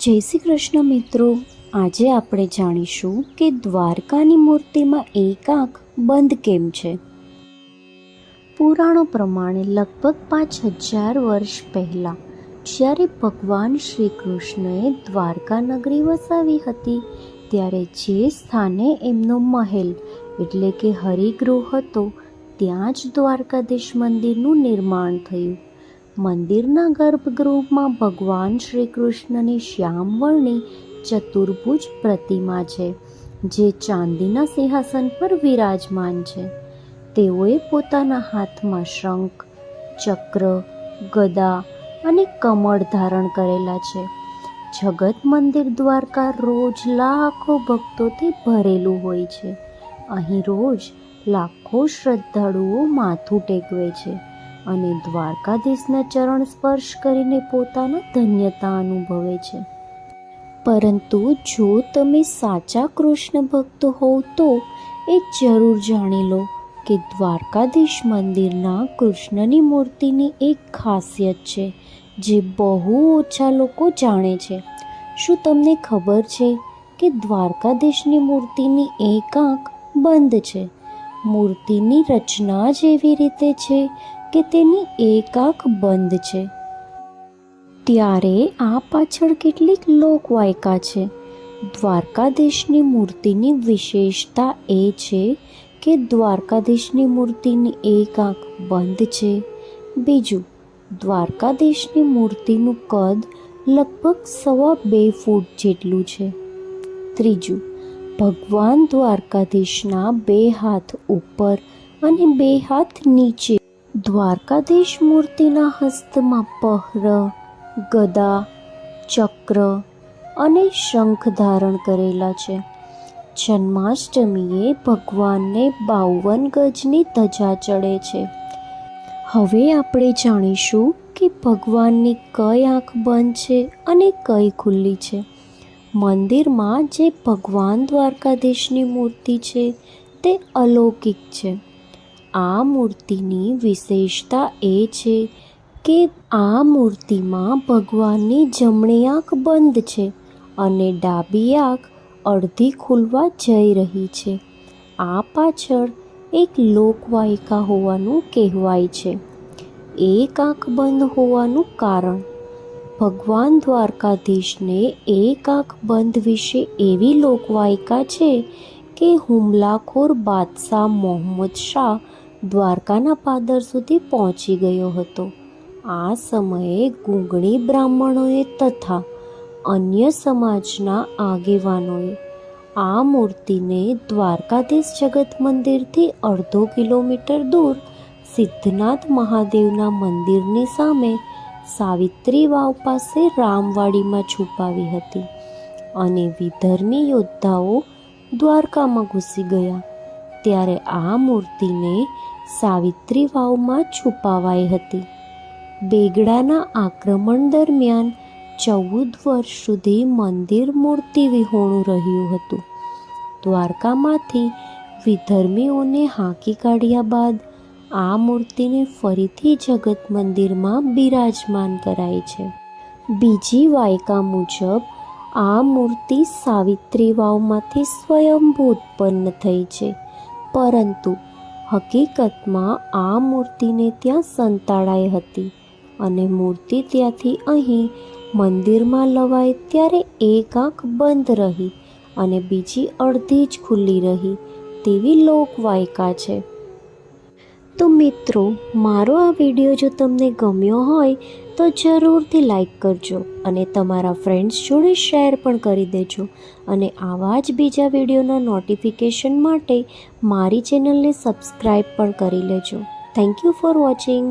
જય શ્રી કૃષ્ણ મિત્રો. આજે આપણે જાણીશું કે દ્વારકાની મૂર્તિમાં એક આંખ બંધ કેમ છે? પુરાણો પ્રમાણે લગભગ પાંચ હજાર વર્ષ પહેલાં, જ્યારે ભગવાન શ્રી કૃષ્ણએ દ્વારકા નગરી વસાવી હતી, ત્યારે જે સ્થાને એમનો મહેલ, એટલે કે હરિગૃહ હતો, ત્યાં જ દ્વારકાધીશ મંદિરનું નિર્માણ થયું. મંદિરના ગર્ભગૃહમાં ભગવાન શ્રી કૃષ્ણની શ્યામ વર્ણની ચતુર્ભુજ પ્રતિમા છે, જે ચાંદીના સિંહાસન પર વિરાજમાન છે. તેઓએ પોતાના હાથમાં શંખ, ચક્ર, ગદા અને કમળ ધારણ કરેલા છે. જગત મંદિર દ્વારકા રોજ લાખો ભક્તોથી ભરેલું હોય છે. અહીં રોજ લાખો શ્રદ્ધાળુઓ માથું ટેકવે છે. અને દ્વારકાધીશના ચરણ સ્પર્શ કરીને પોતાના ધન્યતા અનુભવે છે. પરંતુ જો તમે સાચા કૃષ્ણ ભક્ત હોવ તો એ જરૂર જાણી લો કે દ્વારકાધીશ મંદિરના કૃષ્ણની મૂર્તિની એક ખાસિયત છે, જે બહુ ઓછા લોકો જાણે છે. શું તમને ખબર છે કે દ્વારકાધીશની મૂર્તિની એક આંખ બંધ છે? મૂર્તિની રચના જ એવી રીતે છે કે તેની એક આંખ બંધ છે. ત્યારે આ પાછળ કેટલીક લોકવાયકા છે. દ્વારકાધીશની મૂર્તિની વિશેષતા એ છે કે દ્વારકાધીશની મૂર્તિની એક આંખ બંધ છે. બીજું, દ્વારકાધીશની મૂર્તિનું કદ લગભગ સવા બે ફૂટ જેટલું છે. ત્રીજું, ભગવાન દ્વારકાધીશના બે હાથ ઉપર અને બે હાથ નીચે દ્વારકાધીશ મૂર્તિના હસ્તમાં પહર, ગદા, ચક્ર અને શંખ ધારણ કરેલા છે. જન્માષ્ટમીએ ભગવાનને બાવન ગજની ધજા ચડે છે. હવે આપણે જાણીશું કે ભગવાનની કઈ આંખ બંધ છે અને કઈ ખુલ્લી છે. મંદિરમાં જે ભગવાન દ્વારકાધીશની મૂર્તિ છે તે અલૌકિક છે. આ મૂર્તિની વિશેષતા એ છે કે આ મૂર્તિમાં ભગવાનની જમણી આંખ બંધ છે અને ડાબી આંખ અડધી ખુલવા જઈ રહી છે. આ પાછળ એક લોકવાયકા હોવાનું કહેવાય છે. એક આંખ બંધ હોવાનું કારણ. ભગવાન દ્વારકાધીશને એક આંખ બંધ વિશે એવી લોકવાયકા છે કે હુમલાખોર બાદશાહ મોહમ્મદ શાહ દ્વારકાના પાદર સુધી પહોંચી ગયો હતો. આ સમયે ગુંગણી બ્રાહ્મણોએ તથા અન્ય સમાજના આગેવાનોએ આ મૂર્તિને દ્વારકાધીશ જગત મંદિરથી અડધો કિલોમીટર દૂર સિદ્ધનાથ મહાદેવના મંદિરની સામે સાવિત્રી વાવ પાસે રામવાડીમાં છુપાવી હતી અને વિધર્મી યોદ્ધાઓ દ્વારકામાં ઘૂસી ગયા. ત્યારે આ મૂર્તિને સાવિત્રી વાવમાં છુપાવાઈ હતી. બેગડાના આક્રમણ દરમિયાન ચૌદ વર્ષ સુધી મંદિર મૂર્તિ વિહોણું રહ્યું હતું. દ્વારકામાંથી વિધર્મીઓને હાંકી કાઢ્યા બાદ આ મૂર્તિને ફરીથી જગત મંદિરમાં બિરાજમાન કરાઈ છે. બીજી વાયકા મુજબ આ મૂર્તિ સાવિત્રી વાવમાંથી સ્વયંભૂ ઉત્પન્ન થઈ છે. પરંતુ હકીકતમાં આ મૂર્તિને ત્યાં સંતાડાઈ હતી અને મૂર્તિ ત્યાંથી અહીં મંદિરમાં લવાય ત્યારે એક આંખ બંધ રહી અને બીજી અડધી જ ખુલ્લી રહી તેવી લોકવાયકા છે. તો મિત્રો, મારો આ વીડિયો જો તમને ગમ્યો હોય, તો જરૂરથી લાઈક કરજો અને તમારા ફ્રેન્ડ્સ જોડે શેર પણ કરી દેજો. અને આવા જ બીજા વિડીયોના નોટિફિકેશન માટે મારી ચેનલને સબસ્ક્રાઈબ પણ કરી લેજો. Thank you for watching